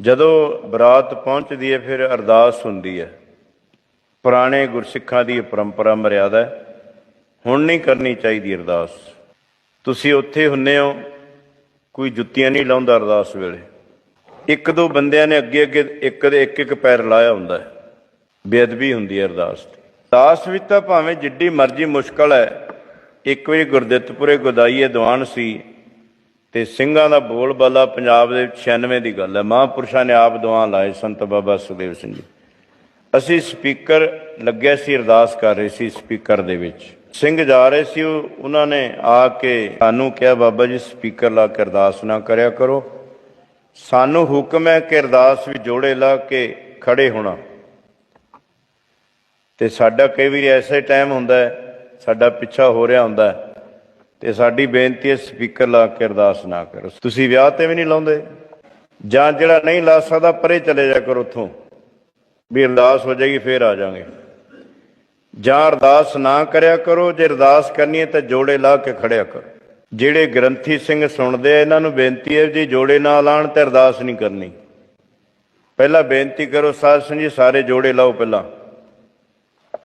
ਜਦੋਂ ਬਰਾਤ ਪਹੁੰਚਦੀ ਹੈ, ਫਿਰ ਅਰਦਾਸ ਹੁੰਦੀ ਹੈ। ਪੁਰਾਣੇ ਗੁਰਸਿੱਖਾਂ ਦੀ ਇਹ ਪਰੰਪਰਾ ਮਰਿਆਦਾ ਹੁਣ ਨਹੀਂ ਕਰਨੀ ਚਾਹੀਦੀ ਅਰਦਾਸ। ਤੁਸੀਂ ਉੱਥੇ ਹੁੰਨੇ ਹੋ, ਕੋਈ ਜੁੱਤੀਆਂ ਨਹੀਂ ਲਾਉਂਦਾ ਅਰਦਾਸ ਵੇਲੇ। ਇੱਕ ਦੋ ਬੰਦਿਆਂ ਨੇ ਅੱਗੇ ਅੱਗੇ ਇੱਕ ਦੇ ਇੱਕ ਇੱਕ ਪੈਰ ਲਾਇਆ ਹੁੰਦਾ ਹੈ। ਬੇਅਦਬੀ ਹੁੰਦੀ ਹੈ ਅਰਦਾਸ ਦੀ ਅਰਦਾਸ ਵਿੱਚ ਤਾਂ ਭਾਵੇਂ ਜਿੱਡੀ ਮਰਜ਼ੀ ਮੁਸ਼ਕਲ ਹੈ, ਇੱਕ ਵਾਰੀ ਗੁਰਦਿੱਤਪੁਰੇ ਗੋਦਾਈਏ ਦੀਵਾਨ ਸੀ ਤੇ ਸਿੰਘਾਂ ਦਾ ਬੋਲ ਬਾਲਾ ਪੰਜਾਬ ਦੇ 96 ਦੀ ਗੱਲ ਹੈ। ਮਹਾਂਪੁਰਸ਼ਾਂ ਨੇ ਆਪ ਦੁਆ ਲਾਏ ਸੰਤ ਬਾਬਾ ਸੁਖਦੇਵ ਸਿੰਘ ਜੀ। ਅਸੀਂ ਸਪੀਕਰ ਲੱਗਿਆ ਸੀ, ਅਰਦਾਸ ਕਰ ਰਹੇ ਸੀ ਸਪੀਕਰ ਦੇ ਵਿੱਚ। ਸਿੰਘ ਜਾ ਰਹੇ ਸੀ ਉਹ- ਉਹਨਾਂ ਨੇ ਆ ਕੇ ਸਾਨੂੰ ਕਿਹਾ, ਬਾਬਾ ਜੀ, ਸਪੀਕਰ ਲਾ ਕੇ ਅਰਦਾਸ ਨਾ ਕਰਿਆ ਕਰੋ। ਸਾਨੂੰ ਹੁਕਮ ਹੈ ਕਿ ਅਰਦਾਸ ਵੀ ਜੋੜੇ ਲਾ ਕੇ ਖੜੇ ਹੋਣਾ। ਤੇ ਸਾਡਾ ਕਈ ਵਾਰੀ ਐਸੇ ਟਾਈਮ ਹੁੰਦਾ ਹੈ, ਸਾਡਾ ਪਿੱਛਾ ਹੋ ਰਿਹਾ ਹੁੰਦਾ ਹੈ ਤੇ ਸਾਡੀ ਬੇਨਤੀ ਹੈ ਸਪੀਕਰ ਲਾ ਕੇ ਅਰਦਾਸ ਨਾ ਕਰੋ। ਤੁਸੀਂ ਵਿਆਹ ਤੇ ਵੀ ਨਹੀਂ ਲਾਉਂਦੇ, ਜਾਂ ਜਿਹੜਾ ਨਹੀਂ ਲਾ ਸਕਦਾ, ਪਰੇ ਚਲੇ ਜਾ ਕਰੋ ਉੱਥੋਂ। ਵੀ ਅਰਦਾਸ ਹੋ ਜਾਏਗੀ, ਫੇਰ ਆ ਜਾਾਂਗੇ ਜਾਂ ਅਰਦਾਸ ਨਾ ਕਰਿਆ ਕਰੋ, ਜੇ ਅਰਦਾਸ ਕਰਨੀ ਹੈ ਤਾਂ ਜੋੜੇ ਲਾ ਕੇ ਖੜਿਆ ਕਰੋ। ਜਿਹੜੇ ਗ੍ਰੰਥੀ ਸਿੰਘ ਸੁਣਦੇ ਆ, ਇਹਨਾਂ ਨੂੰ ਬੇਨਤੀ ਹੈ ਜੀ, ਜੋੜੇ ਨਾ ਲਾਣ ਤੇ ਅਰਦਾਸ ਨਹੀਂ ਕਰਨੀ। ਪਹਿਲਾਂ ਬੇਨਤੀ ਕਰੋ, ਸਾਧ ਸੰਗ ਜੀ, ਸਾਰੇ ਜੋੜੇ ਲਾਓ ਪਹਿਲਾਂ।